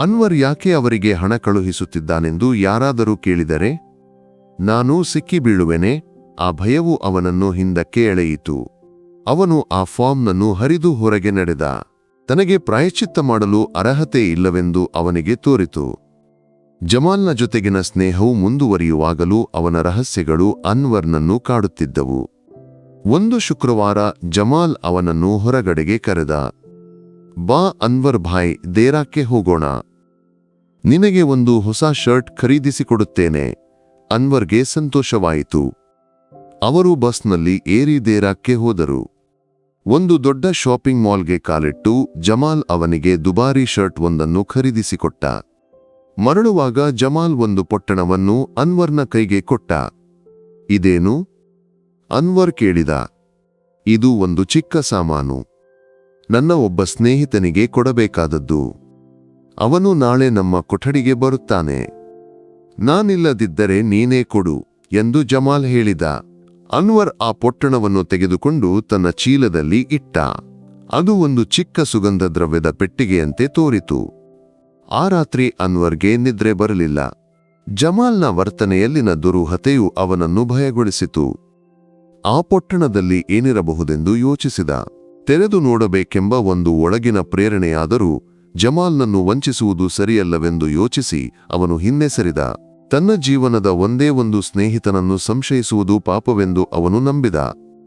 ಅನ್ವರ್ ಯಾಕೆ ಅವರಿಗೆ ಹಣ ಕಳುಹಿಸುತ್ತಿದ್ದಾನೆಂದು ಯಾರಾದರೂ ಕೇಳಿದರೆ, ನಾನು ಸಿಕ್ಕಿ ಬೀಳುವೆನೆ, ಆ ಭಯವು ಅವನನ್ನು ಹಿಂದಕ್ಕೆ ಎಳೆಯಿತು. ಅವನು ಆ ಫಾರ್ಮ್ನನ್ನು ಹರಿದು ಹೊರಗೆ ನಡೆದ. ತನಗೆ ಪ್ರಾಯಶ್ಚಿತ್ತ ಮಾಡಲು ಅರ್ಹತೆ ಇಲ್ಲವೆಂದು ಅವನಿಗೆ ತೋರಿತು. ಜಮಾಲ್ನ ಜೊತೆಗಿನ ಸ್ನೇಹವು ಮುಂದುವರಿಯುವಾಗಲೂ ಅವನ ರಹಸ್ಯಗಳು ಅನ್ವರ್ನನ್ನು ಕಾಡುತ್ತಿದ್ದವು. ಒಂದು ಶುಕ್ರವಾರ ಜಮಾಲ್ ಅವನನ್ನು ಹೊರಗಡೆಗೆ ಕರೆದ. ಬಾ ಅನ್ವರ್ ಭಾಯ್, ದೇರಾಕ್ಕೆ ಹೋಗೋಣ. ನಿನಗೆ ಒಂದು ಹೊಸ ಶರ್ಟ್ ಖರೀದಿಸಿಕೊಡುತ್ತೇನೆ. ಅನ್ವರ್ಗೆ ಸಂತೋಷವಾಯಿತು. ಅವರು ಬಸ್ನಲ್ಲಿ ಏರಿ ದೇರಾಕ್ಕೆ ಹೋದರು. ಒಂದು ದೊಡ್ಡ ಶಾಪಿಂಗ್ ಮಾಲ್ಗೆ ಕಾಲಿಟ್ಟು ಜಮಾಲ್ ಅವನಿಗೆ ದುಬಾರಿ ಶರ್ಟ್ ಒಂದನ್ನು ಖರೀದಿಸಿಕೊಟ್ಟ. ಮರಳುವಾಗ ಜಮಾಲ್ ಒಂದು ಪೊಟ್ಟಣವನ್ನು ಅನ್ವರ್ನ ಕೈಗೆ ಕೊಟ್ಟ. ಇದೇನು? ಅನ್ವರ್ ಕೇಳಿದ. ಇದು ಒಂದು ಚಿಕ್ಕ ಸಾಮಾನು. ನನ್ನ ಒಬ್ಬ ಸ್ನೇಹಿತನಿಗೆ ಕೊಡಬೇಕಾದದ್ದು. ಅವನು ನಾಳೆ ನಮ್ಮ ಕೊಠಡಿಗೆ ಬರುತ್ತಾನೆ. ನಾನಿಲ್ಲದಿದ್ದರೆ ನೀನೇ ಕೊಡು ಎಂದು ಜಮಾಲ್ ಹೇಳಿದ. ಅನ್ವರ್ ಆ ಪೊಟ್ಟಣವನ್ನು ತೆಗೆದುಕೊಂಡು ತನ್ನ ಚೀಲದಲ್ಲಿ ಇಟ್ಟ. ಅದು ಒಂದು ಚಿಕ್ಕ ಸುಗಂಧ ದ್ರವ್ಯದ ಪೆಟ್ಟಿಗೆಯಂತೆ ತೋರಿತು. ಆ ರಾತ್ರಿ ಅನ್ವರ್ಗೆ ನಿದ್ರೆ ಬರಲಿಲ್ಲ. ಜಮಾಲ್ನ ವರ್ತನೆಯಲ್ಲಿನ ದುರೂಹತೆಯು ಅವನನ್ನು ಭಯಗೊಳಿಸಿತು. ಆ ಪೊಟ್ಟಣದಲ್ಲಿ ಏನಿರಬಹುದೆಂದು ಯೋಚಿಸಿದ. ತೆರೆದು ನೋಡಬೇಕೆಂಬ ಒಂದು ಒಳಗಿನ ಪ್ರೇರಣೆಯಾದರೂ ಜಮಾಲ್ನನ್ನು ವಂಚಿಸುವುದು ಸರಿಯಲ್ಲವೆಂದು ಯೋಚಿಸಿ ಅವನು ಹಿನ್ನೆಸರಿದ. ತನ್ನ ಜೀವನದ ಒಂದೇ ಒಂದು ಸ್ನೇಹಿತನನ್ನು ಸಂಶಯಿಸುವುದು ಪಾಪವೆಂದು ಅವನು ನಂಬಿದ.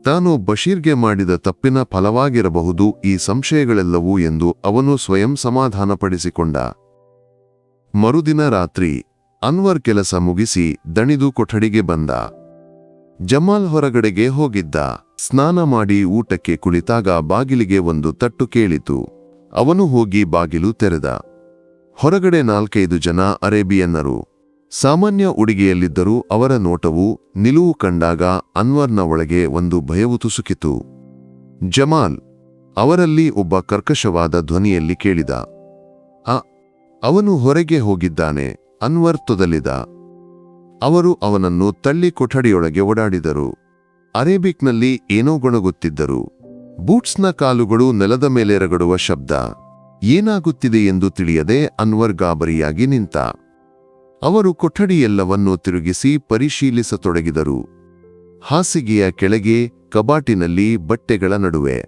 ತಾನು ಬಶೀರ್ಗೆ ಮಾಡಿದ ತಪ್ಪಿನ ಫಲವಾಗಿರಬಹುದು ಈ ಸಂಶಯಗಳೆಲ್ಲವೂ ಎಂದು ಅವನು ಸ್ವಯಂ ಸಮಾಧಾನಪಡಿಸಿಕೊಂಡ. ಮರುದಿನ ರಾತ್ರಿ ಅನ್ವರ್ ಕೆಲಸ ಮುಗಿಸಿ ದಣಿದು ಕೊಠಡಿಗೆ ಬಂದ. ಜಮಾಲ್ ಹೊರಗಡೆಗೆ ಹೋಗಿದ್ದ. ಸ್ನಾನ ಮಾಡಿ ಊಟಕ್ಕೆ ಕುಳಿತಾಗ ಬಾಗಿಲಿಗೆ ಒಂದು ತಟ್ಟು ಕೇಳಿತು. ಅವನು ಹೋಗಿ ಬಾಗಿಲು ತೆರೆದ. ಹೊರಗಡೆ ನಾಲ್ಕೈದು ಜನ ಅರೇಬಿಯನ್ನರು. ಸಾಮಾನ್ಯ ಉಡುಗೆಯಲ್ಲಿದ್ದರೂ ಅವರ ನೋಟವು ನಿಲುವು ಕಂಡಾಗ ಅನ್ವರ್ನ ಒಳಗೆ ಒಂದು ಭಯವು ತುಸುಕಿತು ಜಮಾಲ್, ಅವರಲ್ಲಿ ಒಬ್ಬ ಕರ್ಕಶವಾದ ಧ್ವನಿಯಲ್ಲಿ ಕೇಳಿದ. ಅ, ಅವನು ಹೊರಗೆ ಹೋಗಿದ್ದಾನೆ, ಅನ್ವರ್ ತೊದಲಿದ. ಅವರು ಅವನನ್ನು ತಳ್ಳಿ ಕೊಠಡಿಯೊಳಗೆ ಓಡಾಡಿದರು. ಅರೇಬಿಕ್ನಲ್ಲಿ ಏನೋ ಗೊಣಗುತ್ತಿದ್ದರು. ಬೂಟ್ಸ್ನ ಕಾಲುಗಳು ನೆಲದ ಮೇಲೆ ರಗಡುವ ಶಬ್ದ. ಏನಾಗುತ್ತಿದೆ ಎಂದು ತಿಳಿಯದೆ ಅನ್ವರ್ ಗಾಬರಿಯಾಗಿ ನಿಂತ. ಅವರು ಕೊಠಡಿಯೆಲ್ಲವನ್ನೂ ತಿರುಗಿಸಿ ಪರಿಶೀಲಿಸತೊಡಗಿದರು. ಹಾಸಿಗೆಯ ಕೆಳಗೆ ಕಬಾಟಿನಲ್ಲಿ ಬಟ್ಟೆಗಳ ನಡುವೆ.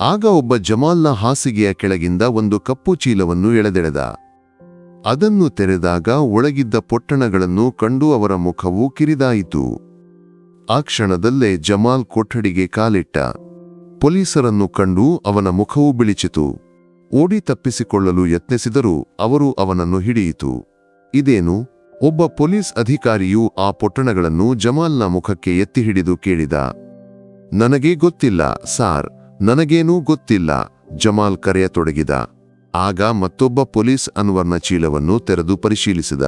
ಆಗ ಒಬ್ಬ ಜಮಾಲ್ನ ಹಾಸಿಗೆಯ ಕೆಳಗಿಂದ ಒಂದು ಕಪ್ಪು ಚೀಲವನ್ನು ಎಳೆದೆಳೆದ. ಅದನ್ನು ತೆರೆದಾಗ ಒಳಗಿದ್ದ ಪೊಟ್ಟಣಗಳನ್ನು ಕಂಡು ಅವರ ಮುಖವು ಕಿರಿದಾಯಿತು. ಆ ಕ್ಷಣದಲ್ಲೇ ಜಮಾಲ್ ಕೊಠಡಿಗೆ ಕಾಲಿಟ್ಟ. ಪೊಲೀಸರನ್ನು ಕಂಡು ಅವನ ಮುಖವು ಬಿಳಿಚಿತು. ಓಡಿ ತಪ್ಪಿಸಿಕೊಳ್ಳಲು ಯತ್ನಿಸಿದರೂ ಅವರು ಅವನನ್ನು ಹಿಡಿಯಿತು. ಇದೇನು? ಒಬ್ಬ ಪೊಲೀಸ್ ಅಧಿಕಾರಿಯು ಆ ಪೊಟ್ಟಣಗಳನ್ನು ಜಮಾಲ್ನ ಮುಖಕ್ಕೆ ಎತ್ತಿ ಹಿಡಿದು ಕೇಳಿದ. ನನಗೆ ಗೊತ್ತಿಲ್ಲ, ಸಾರ್. ನನಗೇನೂ ಗೊತ್ತಿಲ್ಲ, ಜಮಾಲ್ ಕರೆಯತೊಡಗಿದ. ಆಗ ಮತ್ತೊಬ್ಬ ಪೊಲೀಸ್ ಅನ್ವರ್ನ ಚೀಲವನ್ನು ತೆರೆದು ಪರಿಶೀಲಿಸಿದ.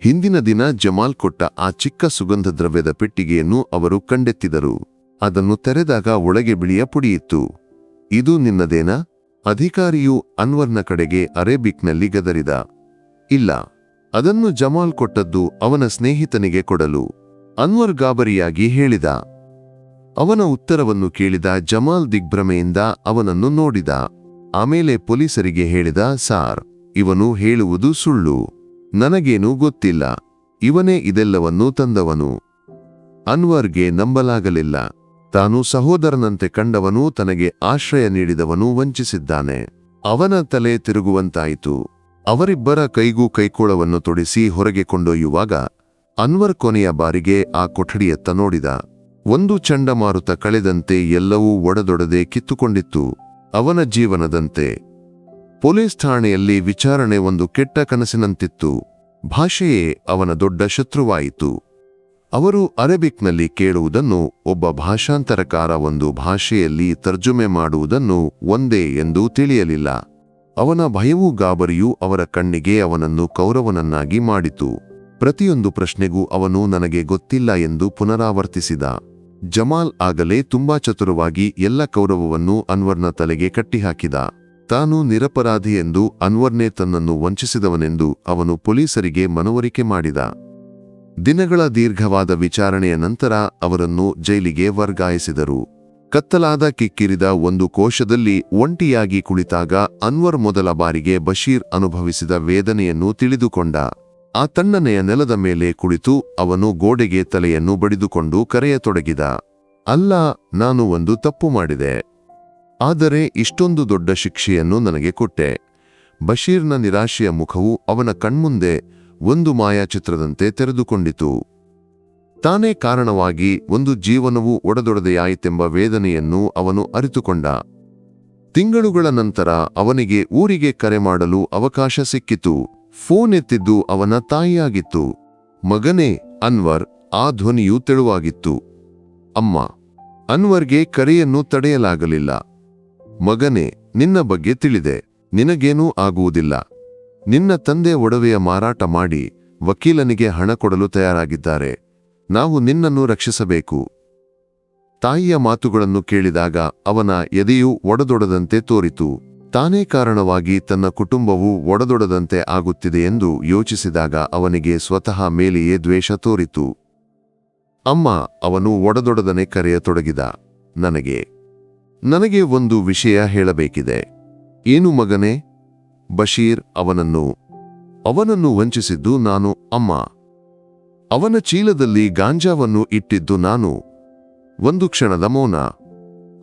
ಹಿಂದಿನ ದಿನ ಜಮಾಲ್ ಕೊಟ್ಟ ಆ ಚಿಕ್ಕ ಸುಗಂಧ ದ್ರವ್ಯದ ಪೆಟ್ಟಿಗೆಯನ್ನು ಅವರು ಕಂಡೆತ್ತಿದರು. ಅದನ್ನು ತೆರೆದಾಗ ಒಳಗೆ ಬಿಳಿಯ ಪುಡಿಯಿತ್ತು ಇದು ನಿನ್ನದೇನಾ? ಅಧಿಕಾರಿಯು ಅನ್ವರ್ನ ಕಡೆಗೆ ಅರೇಬಿಕ್ನಲ್ಲಿ ಗದರಿದ. ಇಲ್ಲ. ಅದನ್ನು ಜಮಾಲ್ ಕೊಟ್ಟದ್ದು ಅವನ ಸ್ನೇಹಿತನಿಗೆ ಕೊಡಲು. ಅನ್ವರ್ ಗಾಬರಿಯಾಗಿ ಹೇಳಿದ. ಅವನ ಉತ್ತರವನ್ನು ಕೇಳಿದ ಜಮಾಲ್ ದಿಗ್ಭ್ರಮೆಯಿಂದ ಅವನನ್ನು ನೋಡಿದ. ಆಮೇಲೆ ಪೊಲೀಸರಿಗೆ ಹೇಳಿದ, ಸಾರ್, ಇವನು ಹೇಳುವುದು ಸುಳ್ಳು. ನನಗೇನೂ ಗೊತ್ತಿಲ್ಲ. ಇವನೇ ಇದೆಲ್ಲವನ್ನೂ ತಂದವನು. ಅನ್ವರ್ಗೆ ನಂಬಲಾಗಲಿಲ್ಲ. ತಾನು ಸಹೋದರನಂತೆ ಕಂಡವನು, ತನಗೆ ಆಶ್ರಯ ನೀಡಿದವನು ವಂಚಿಸಿದ್ದಾನೆ. ಅವನ ತಲೆ ತಿರುಗುವಂತಾಯಿತು. ಅವರಿಬ್ಬರ ಕೈಗೂ ಕೈಕೋಳವನ್ನು ತೊಡಿಸಿ ಹೊರಗೆ ಕೊಂಡೊಯ್ಯುವಾಗ, ಅನ್ವರ್ ಕೊನೆಯ ಬಾರಿಗೆ ಆ ಕೊಠಡಿಯತ್ತ ನೋಡಿದ. ಒಂದು ಚಂಡಮಾರುತ ಕಳೆದಂತೆ ಎಲ್ಲವೂ ಒಡದೊಡದೆ ಕಿತ್ತುಕೊಂಡಿತ್ತು. ಅವನ ಜೀವನದಂತೆ. ಪೊಲೀಸ್ ಠಾಣೆಯಲ್ಲಿ ವಿಚಾರಣೆ ಒಂದು ಕೆಟ್ಟ ಕನಸಿನಂತಿತ್ತು. ಭಾಷೆಯೇ ಅವನ ದೊಡ್ಡ ಶತ್ರುವಾಯಿತು. ಅವರು ಅರೇಬಿಕ್ನಲ್ಲಿ ಕೇಳುವುದನ್ನು, ಒಬ್ಬ ಭಾಷಾಂತರಕಾರ ಒಂದು ಭಾಷೆಯಲ್ಲಿ ತರ್ಜುಮೆ ಮಾಡುವುದನ್ನು ಒಂದೇ ಎಂದು ತಿಳಿಯಲಿಲ್ಲ. ಅವನ ಭಯವೂ ಗಾಬರಿಯೂ ಅವರ ಕಣ್ಣಿಗೆ ಅವನನ್ನು ಕೌರವನನ್ನಾಗಿ ಮಾಡಿತು. ಪ್ರತಿಯೊಂದು ಪ್ರಶ್ನೆಗೂ ಅವನು ನನಗೆ ಗೊತ್ತಿಲ್ಲ ಎಂದು ಪುನರಾವರ್ತಿಸಿದ. ಜಮಾಲ್ ಆಗಲೇ ತುಂಬಾ ಚತುರವಾಗಿ ಎಲ್ಲ ಕೌರವವನ್ನು ಅನ್ವರ್ನ ತಲೆಗೆ ಕಟ್ಟಿಹಾಕಿದ. ತಾನು ನಿರಪರಾಧಿ ಎಂದು ಅನ್ವರ್ನೇ ತನ್ನನ್ನು ವಂಚಿಸಿದವನೆಂದು ಅವನು ಪೊಲೀಸರಿಗೆ ಮನವರಿಕೆ ಮಾಡಿದ. ದಿನಗಳ ದೀರ್ಘವಾದ ವಿಚಾರಣೆಯ ನಂತರ ಅವರನ್ನು ಜೈಲಿಗೆ ವರ್ಗಾಯಿಸಿದರು. ಕತ್ತಲಾದ ಕಿಕ್ಕಿರಿದ ಒಂದು ಕೋಶದಲ್ಲಿ ಒಂಟಿಯಾಗಿ ಕುಳಿತಾಗ ಅನ್ವರ್ ಮೊದಲ ಬಾರಿಗೆ ಬಶೀರ್ ಅನುಭವಿಸಿದ ವೇದನೆಯನ್ನು ತಿಳಿದುಕೊಂಡ. ಆ ತಣ್ಣನೆಯ ನೆಲದ ಮೇಲೆ ಕುಳಿತು ಅವನು ಗೋಡೆಗೆ ತಲೆಯನ್ನು ಬಡಿದುಕೊಂಡು ಕರೆಯತೊಡಗಿದ. ಅಲ್ಲ, ನಾನು ಒಂದು ತಪ್ಪು ಮಾಡಿದೆ. ಆದರೆ ಇಷ್ಟೊಂದು ದೊಡ್ಡ ಶಿಕ್ಷೆಯನ್ನು ನನಗೆ ಕೊಟ್ಟೆ. ಬಶೀರ್ನ ನಿರಾಶೆಯ ಮುಖವು ಅವನ ಕಣ್ಮುಂದೆ ಒಂದು ಮಾಯಾಚಿತ್ರದಂತೆ ತೆರೆದುಕೊಂಡಿತು. ತಾನೇ ಕಾರಣವಾಗಿ ಒಂದು ಜೀವನವು ಒಡೆದೊಡೆದೆಯಾಯಿತೆಂಬ ವೇದನೆಯನ್ನು ಅವನು ಅರಿತುಕೊಂಡ. ತಿಂಗಳುಗಳ ನಂತರ ಅವನಿಗೆ ಊರಿಗೆ ಕರೆ ಮಾಡಲು ಅವಕಾಶ ಸಿಕ್ಕಿತು. ಫೋನ್ ಎತ್ತಿದ್ದು ಅವನ ತಾಯಿಯಾಗಿತ್ತು. ಮಗನೇ, ಅನ್ವರ್, ಆ ಧ್ವನಿಯು ತೆಳುವಾಗಿತ್ತು. ಅಮ್ಮ, ಅನ್ವರ್ಗೆ ಕರೆಯನ್ನು ತಡೆಯಲಾಗಲಿಲ್ಲ. ಮಗನೇ, ನಿನ್ನ ಬಗ್ಗೆ ತಿಳಿದೆ, ನಿನಗೇನೂ ಆಗುವುದಿಲ್ಲ. ನಿನ್ನ ತಂದೆ ಒಡವೆಯ ಮಾರಾಟ ಮಾಡಿ, ವಕೀಲನಿಗೆ ಹಣ ಕೊಡಲು ತಯಾರಾಗಿದ್ದಾರೆ. ನಾವು ನಿನ್ನನ್ನು ರಕ್ಷಿಸಬೇಕು. ತಾಯಿಯ ಮಾತುಗಳನ್ನು ಕೇಳಿದಾಗ ಅವನ ಎದೆಯು ಒಡದೊಡದಂತೆ ತೋರಿತು. ತಾನೇ ಕಾರಣವಾಗಿ ತನ್ನ ಕುಟುಂಬವು ಒಡದೊಡದಂತೆ ಆಗುತ್ತಿದೆ ಎಂದು ಯೋಚಿಸಿದಾಗ ಅವನಿಗೆ ಸ್ವತಃ ಮೇಲೆಯೇ ದ್ವೇಷ ತೋರಿತು. ಅಮ್ಮ, ಅವನು ಒಡದೊಡದನೆ ಕರೆಯತೊಡಗಿದ. ನನಗೆ ನನಗೆ ಒಂದು ವಿಷಯ ಹೇಳಬೇಕಿದೆ. ಏನು ಮಗನೇ? ಬಶೀರ್ ಅವನನ್ನು ಅವನನ್ನು ವಂಚಿಸಿದ್ದು ನಾನು, ಅಮ್ಮ. ಅವನ ಚೀಲದಲ್ಲಿ ಗಾಂಜಾವನ್ನು ಇಟ್ಟಿದ್ದು ನಾನು. ಒಂದು ಕ್ಷಣದ ಮೌನ.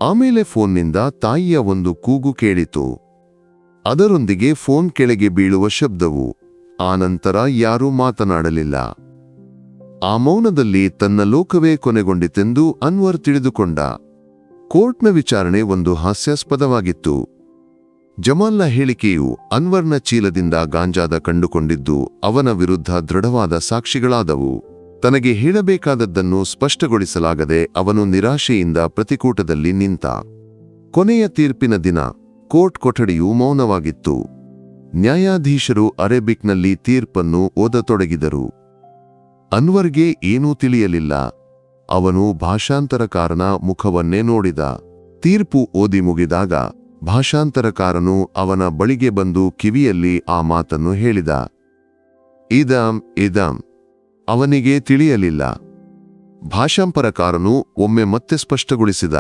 ಆಮೇಲೆ ಫೋನ್ನಿಂದ ತಾಯಿಯ ಒಂದು ಕೂಗು ಕೇಳಿತು. ಅದರೊಂದಿಗೆ ಫೋನ್ ಕೆಳಗೆ ಬೀಳುವ ಶಬ್ದವು ಆನಂತರ ಯಾರೂ ಮಾತನಾಡಲಿಲ್ಲ. ಆ ಮೌನದಲ್ಲಿ ತನ್ನ ಲೋಕವೇ ಕೊನೆಗೊಂಡಿತೆಂದು ಅನ್ವರ್ ತಿಳಿದುಕೊಂಡ. ಕೋರ್ಟ್ನ ವಿಚಾರಣೆ ಒಂದು ಹಾಸ್ಯಾಸ್ಪದವಾಗಿತ್ತು. ಜಮಾಲ್ನ ಹೇಳಿಕೆಯು ಅನ್ವರ್ನ ಚೀಲದಿಂದ ಗಾಂಜಾದ ಕಂಡುಕೊಂಡಿದ್ದು ಅವನ ವಿರುದ್ಧ ದೃಢವಾದ ಸಾಕ್ಷಿಗಳಾದವು. ತನಗೆ ಹೇಳಬೇಕಾದದ್ದನ್ನು ಸ್ಪಷ್ಟಗೊಳಿಸಲಾಗದೆ ಅವನು ನಿರಾಶೆಯಿಂದ ಪ್ರತಿಕೂಟದಲ್ಲಿ ನಿಂತ. ಕೊನೆಯ ತೀರ್ಪಿನ ದಿನ ಕೋರ್ಟ್ ಕೊಠಡಿಯು ಮೌನವಾಗಿತ್ತು. ನ್ಯಾಯಾಧೀಶರು ಅರೇಬಿಕ್ನಲ್ಲಿ ತೀರ್ಪನ್ನು ಓದತೊಡಗಿದರು. ಅನ್ವರ್ಗೆ ಏನೂ ತಿಳಿಯಲಿಲ್ಲ. ಅವನು ಭಾಷಾಂತರಕಾರನ ಮುಖವನ್ನೇ ನೋಡಿದ. ತೀರ್ಪು ಓದಿ ಮುಗಿದಾಗ, ಭಾಷಾಂತರಕಾರನು ಅವನ ಬಳಿಗೆ ಬಂದು ಕಿವಿಯಲ್ಲಿ ಆ ಮಾತನ್ನು ಹೇಳಿದ. ಇದಂ ಇದಂ. ಅವನಿಗೆ ತಿಳಿಯಲಿಲ್ಲ. ಭಾಷಾಂಪರಕಾರನು ಒಮ್ಮೆ ಮತ್ತೆ ಸ್ಪಷ್ಟಗೊಳಿಸಿದ.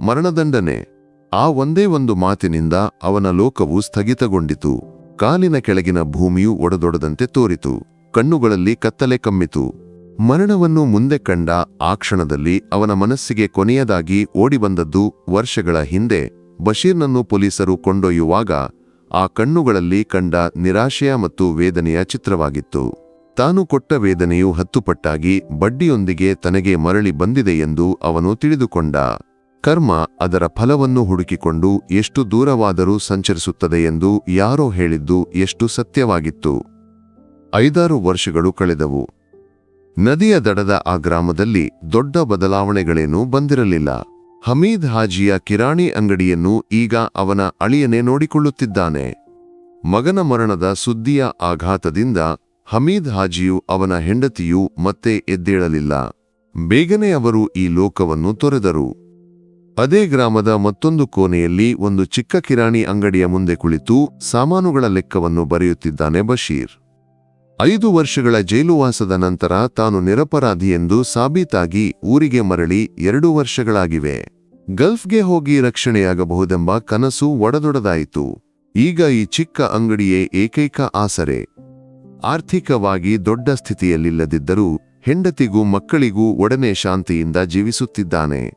ಮರಣದಂಡನೆ. ಆ ಒಂದೇ ಒಂದು ಮಾತಿನಿಂದ ಅವನ ಲೋಕವು ಸ್ಥಗಿತಗೊಂಡಿತು. ಕಾಲಿನ ಕೆಳಗಿನ ಭೂಮಿಯು ಒಡದೊಡದಂತೆ ತೋರಿತು. ಕಣ್ಣುಗಳಲ್ಲಿ ಕತ್ತಲೆ ಕಮ್ಮಿತು. ಮರಣವನ್ನು ಮುಂದೆ ಕಂಡ ಆ ಕ್ಷಣದಲ್ಲಿ ಅವನ ಮನಸ್ಸಿಗೆ ಕೊನೆಯದಾಗಿ ಓಡಿಬಂದದ್ದು ವರ್ಷಗಳ ಹಿಂದೆ ಬಶೀರ್ನನ್ನು ಪೊಲೀಸರು ಕೊಂಡೊಯ್ಯುವಾಗ ಆ ಕಣ್ಣುಗಳಲ್ಲಿ ಕಂಡ ನಿರಾಶೆಯ ಮತ್ತು ವೇದನೆಯ ಚಿತ್ರವಾಗಿತ್ತು. ತಾನು ಕೊಟ್ಟ ವೇದನೆಯು ಹತ್ತುಪಟ್ಟಾಗಿ ಬಡ್ಡಿಯೊಂದಿಗೆ ತನಗೆ ಮರಳಿ ಬಂದಿದೆ ಎಂದು ಅವನು ತಿಳಿದುಕೊಂಡ. ಕರ್ಮ ಅದರ ಫಲವನ್ನು ಹುಡುಕಿಕೊಂಡು ಎಷ್ಟು ದೂರವಾದರೂ ಸಂಚರಿಸುತ್ತದೆ ಎಂದು ಯಾರೋ ಹೇಳಿದ್ದು ಎಷ್ಟು ಸತ್ಯವಾಗಿತ್ತು. ಐದಾರು ವರ್ಷಗಳು ಕಳೆದವು. ನದಿಯ ದಡದ ಆ ಗ್ರಾಮದಲ್ಲಿ ದೊಡ್ಡ ಬದಲಾವಣೆಗಳೇನೂ ಬಂದಿರಲಿಲ್ಲ. ಹಮೀದ್ ಹಾಜಿಯ ಕಿರಾಣಿ ಅಂಗಡಿಯನ್ನು ಈಗ ಅವನ ಅಳಿಯನೇ ನೋಡಿಕೊಳ್ಳುತ್ತಿದ್ದಾನೆ. ಮಗನ ಮರಣದ ಸುದ್ದಿಯ ಆಘಾತದಿಂದ ಹಮೀದ್ ಹಾಜಿಯು ಅವನ ಹೆಂಡತಿಯೂ ಮತ್ತೆ ಎದ್ದೇಳಲಿಲ್ಲ. ಬೇಗನೆ ಅವರು ಈ ಲೋಕವನ್ನು ತೊರೆದರು. ಅದೇ ಗ್ರಾಮದ ಮತ್ತೊಂದು ಕೋಣೆಯಲ್ಲಿ ಒಂದು ಚಿಕ್ಕ ಕಿರಾಣಿ ಅಂಗಡಿಯ ಮುಂದೆ ಕುಳಿತು ಸಾಮಾನುಗಳ ಲೆಕ್ಕವನ್ನು ಬರೆಯುತ್ತಿದ್ದಾನೆ ಬಶೀರ್. ಐದು ವರ್ಷಗಳ ಜೈಲುವಾಸದ ನಂತರ ತಾನು ನಿರಪರಾಧಿ ಎಂದು ಸಾಬೀತಾಗಿ ಊರಿಗೆ ಮರಳಿ ಎರಡು ವರ್ಷಗಳಾಗಿವೆ. ಗಲ್ಫ್ಗೆ ಹೋಗಿ ರಕ್ಷಣೆಯಾಗಬಹುದೆಂಬ ಕನಸು ಒಡದೊಡದಾಯಿತು. ಈಗ ಈ ಚಿಕ್ಕ ಅಂಗಡಿಯೇ ಏಕೈಕ ಆಸರೆ. ಆರ್ಥಿಕವಾಗಿ ದೊಡ್ಡ ಸ್ಥಿತಿಯಲ್ಲಿಲ್ಲದಿದ್ದರೂ ಹೆಂಡತಿಗೂ ಮಕ್ಕಳಿಗೂ ಒಡನೆ ಶಾಂತಿಯಿಂದ ಜೀವಿಸುತ್ತಿದ್ದಾನೆ.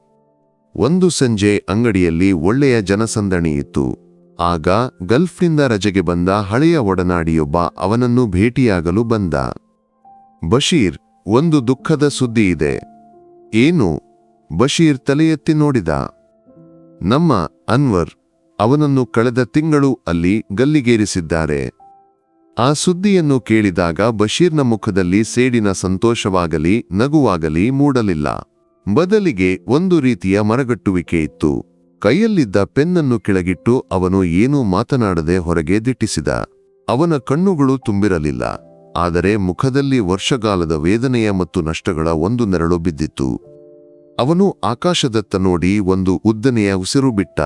ಒಂದು ಸಂಜೆ ಅಂಗಡಿಯಲ್ಲಿ ಒಳ್ಳೆಯ ಜನಸಂದಣಿ ಇತ್ತು. ಆಗ ಗಲ್ಫ್ನಿಂದ ರಜೆಗೆ ಬಂದ ಹಳೆಯ ಒಡನಾಡಿಯೊಬ್ಬ ಅವನನ್ನು ಭೇಟಿಯಾಗಲು ಬಂದ. ಬಶೀರ್, ಒಂದು ದುಃಖದ ಸುದ್ದಿ ಇದೆ. ಏನು? ಬಶೀರ್ ತಲೆಯೆತ್ತಿ ನೋಡಿದ. ನಮ್ಮ ಅನ್ವರ್ ಅವನನ್ನು ಕಳೆದ ತಿಂಗಳು ಅಲ್ಲಿ ಗಲ್ಲಿಗೇರಿಸಿದ್ದಾರೆ. ಆ ಸುದ್ದಿಯನ್ನು ಕೇಳಿದಾಗ ಬಶೀರ್ನ ಮುಖದಲ್ಲಿ ಸೇಡಿನ ಸಂತೋಷವಾಗಲಿ, ನಗುವಾಗಲಿ ಮೂಡಲಿಲ್ಲ. ಬದಲಿಗೆ ಒಂದು ರೀತಿಯ ಮರಗಟ್ಟುವಿಕೆ ಇತ್ತು. ಕೈಯಲ್ಲಿದ್ದ ಪೆನ್ನನ್ನು ಕೆಳಗಿಟ್ಟು ಅವನು ಏನೂ ಮಾತನಾಡದೆ ಹೊರಗೆ ದಿಟ್ಟಿಸಿದ. ಅವನ ಕಣ್ಣುಗಳು ತುಂಬಿರಲಿಲ್ಲ. ಆದರೆ ಮುಖದಲ್ಲಿ ವರ್ಷಗಾಲದ ವೇದನೆಯ ಮತ್ತು ನಷ್ಟಗಳ ಒಂದು ನೆರಳು ಬಿದ್ದಿತ್ತು. ಅವನು ಆಕಾಶದತ್ತ ನೋಡಿ ಒಂದು ಉದ್ದನೆಯ ಉಸಿರು ಬಿಟ್ಟ.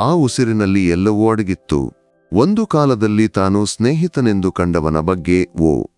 ಆ ಉಸಿರಿನಲ್ಲಿ ಎಲ್ಲವೂ ಅಡಗಿತ್ತು. ಒಂದು ಕಾಲದಲ್ಲಿ ತಾನು ಸ್ನೇಹಿತನೆಂದು ಕಂಡವನ ಬಗ್ಗೆ, ಓ